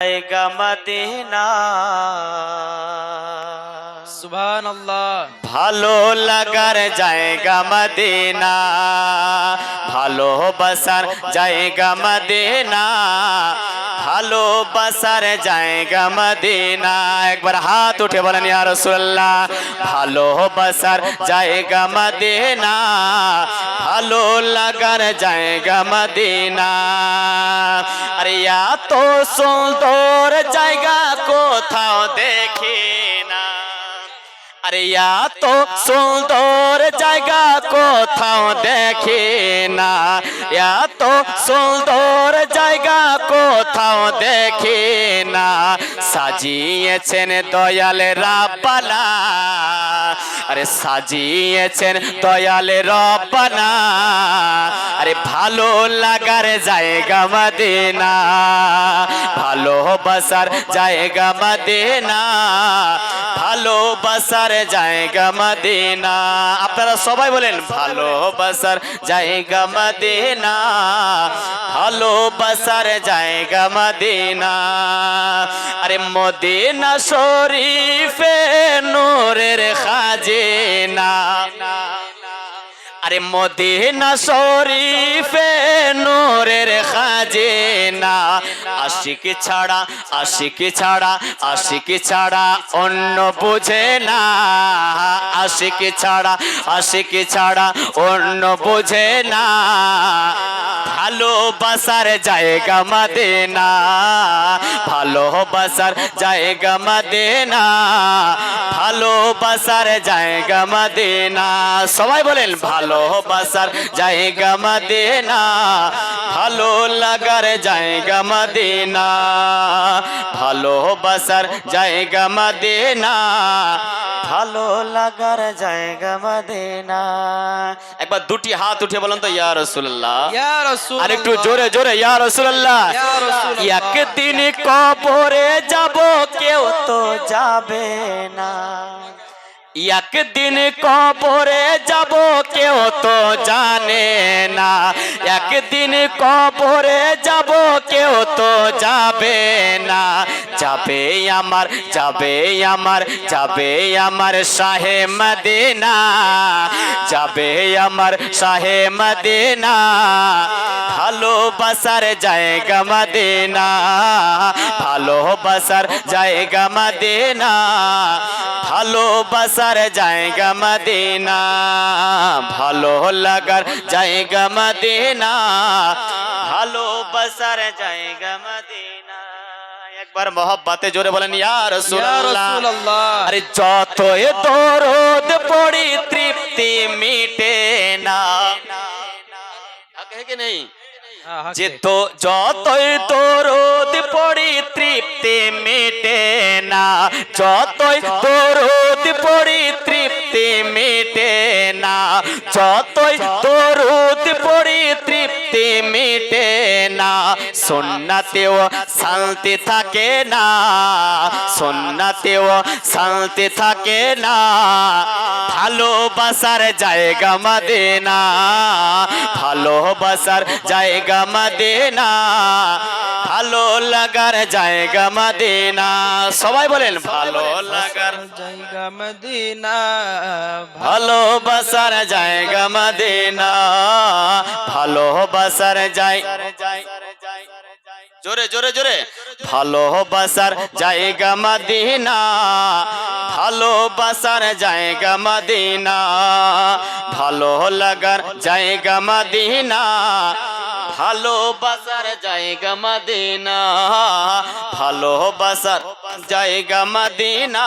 জায়গা মদিনা সুবহান আল্লাহ ভালো লাগার জায়গা মদিনা ভালোবাসার জায়গা মদিনা ভালোবাসার জায়গা মদিনা। একবার হাত উঠে বলেন, ইয়া রাসূলুল্লাহ ভালোবাসার জায়গা মদিনা, ভালো লাগার জায়গা মদিনা। আরে এত সুন্দর জায়গা কোথাও দেখি আরে এত সুন্দর জায়গা কোথাও দেখে না এত সুন্দর জায়গা কোথাও দেখে না সাজিয়েছেন দয়াল রাব্বানা। আরে সাজিয়েছেন দয়াল রব্বানা। আরে ভালো লাগার জায়গা মদিনা। ভালোবাসার জায়গা মদিনা। ভালোবাসার জায়গা মদিনা। আপনারা সবাই বলেন ভালোবাসার জায়গা মদিনা। ভালোবাসার জায়গা মদিনা। আরে মদিনা শরীফে নূরের খাজেনা। আরে মদিনা শরীফে নূরের খাজেনা। আশিক ছাড়া আশিক ছাড়া আশিক ছাড়া অন্য বুঝে না। আশিক ছাড়া আশিক ছাড়া অন্য বুঝে না। ভালোবাসার জায়গা মদিনা, ভালোবাসার জায়গা মদিনা, ভালোবাসার জায়গা মদিনা। সবাই বলেন ভালোবাসার জায়গা মদিনা ভালো লাগার জায়গা মদিনা ভালোবাসার জায়গা মদিনা ভালো লাগার জায়গা মদিনা। একবার দুটি হাত উঠে বলেন তো ইয়া রাসূলুল্লাহ। ইয়া রাসূল আর একটু জোরে জোরে ইয়া রাসূলুল্লাহ। ইয়া রাসূলুল্লাহ। একদিন কবরে যাব কেউ তো যাবে না। একদিন কবরে যাব, কেউ তো জানে না। একদিন কবরে যাব, কেউ তো যাবে না। যাবে আমার যাবে আমার যাবে আমার শাহে মদিনা। যাবে আমার শাহে মদিনা। ভালোবাসার জায়গা মদিনা ভালোবাসার জায়গা মদিনা ভালোবাসার জায়গা মদিনা ভালো লাগার জায়গা মদিনা ভালোবাসার জায়গা মদিনা একবার মহব্বতে জোরে বলেন ইয়া ইয়া রাসূলুল্লাহ রাসূলুল্লাহ আরে যতই দরদ পড়ি তৃপ্তি মিটে না আগে নেই হ্যাঁ, হ্যাঁ, যে তো যতই দরদ পড়ি তৃপ্তি মেটে না। যতই দরদ পড়ি তৃপ্তি মেটে না। যতই দরদ পড়ি তৃপ্তি মেটে না, সুন্নাতেও শান্তি থাকে না, সুন্নাতেও শান্তি থাকে না। ভালোবাসার জায়গা মদিনা, ভালোবাসার জায়গা মদিনা, ভালো লাগার জায়গা মদিনা। সবাই বলেন, ভালো লাগার জায়গা মদিনা, ভালোবাসার জায়গা মদিনা। ভালোবাসার জায় জোরে জোরে জোরে। ভালোবাসার জায়গা মদিনা। ভালোবাসার জায়গা মদিনা। ভালো লাগার জায়গা মদিনা। ভালোবাসার জায়গা মদিনা। ভালোবাসার জায়গা মদিনা।